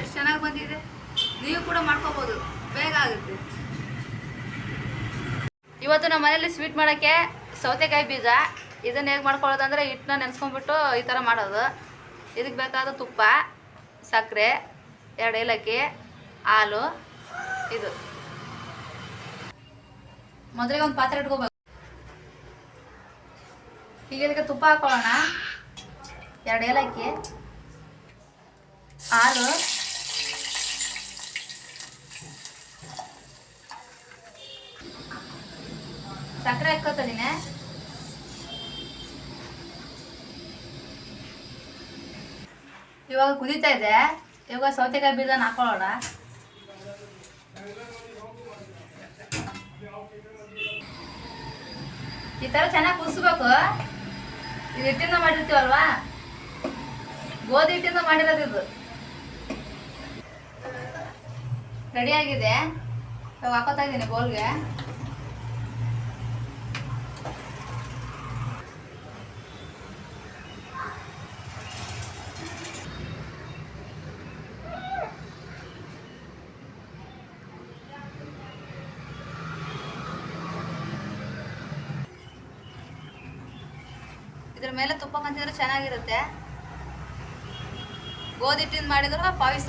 ಎಷ್ಟು ಚೆನ್ನಾಗಿ ಬಂದಿದೆ? ನೀವು ಕೂಡ ಮಾಡ್ಕೋಬೋದು. ಬೇಗ ಆಗುತ್ತೆ. ಇವತ್ತು ನಮ್ಮ ಮನೇಲಿ ಸ್ವೀಟ್ ಮಾಡೋಕ್ಕೆ ಸೌತೆಕಾಯಿ ಬೀಜ. ಇದನ್ನು ಹೇಗೆ ಮಾಡ್ಕೊಳ್ಳೋದು ಅಂದರೆ ಹಿಟ್ಟನ್ನ ನೆನೆಸ್ಕೊಂಡ್ಬಿಟ್ಟು ಈ ಥರ ಮಾಡೋದು. ಇದಕ್ಕೆ ಬೇಕಾದ ತುಪ್ಪ ಸಕ್ಕರೆ ಎರಡು ಏಲಕ್ಕಿ ಹಾಲು ಇದು. ಮೊದಲಿಗೆ ಒಂದು ಪಾತ್ರೆ ಇಟ್ಕೋಬೇಕು. ಈಗ ಇದಕ್ಕೆ ತುಪ್ಪ ಹಾಕೊಳ್ಳೋಣ. ಎರಡು ಏಲಕ್ಕಿ ಹಾಲು ಸಕ್ಕರೆ ಹಾಕೋತಿದ್ದೀನಿ ಇವಾಗ ಕುದೀತಾ ಇದೆ. ಇವಾಗ ಸೌತೆಕಾಯಿ ಬೀಜನ ಹಾಕೊಳ್ಳೋಣ. ಈ ಥರ ಚೆನ್ನಾಗಿ ಕುದಿಸ್ಬೇಕು. ಇದು ಹಿಟ್ಟಿಂದ ಮಾಡಿರ್ತೀವಲ್ವಾ? ಗೋಧಿ ಹಿಟ್ಟಿಂದ ಮಾಡಿರೋದು ಇದು. ರೆಡಿ ಆಗಿದೆ. ಇವಾಗ ಹಾಕೋತಾ ಇದ್ದೀನಿ ಬೋಲ್ಗೆ ಇದ್ರ ಮೇಲೆ ತುಪ್ಪ ಕಂತಿದ್ರೆ ಚೆನ್ನಾಗಿರುತ್ತೆ. ಗೋಧಿ ಹಿಟ್ಟಿಂದ ಮಾಡಿದ್ರು ಪಾಯಸ.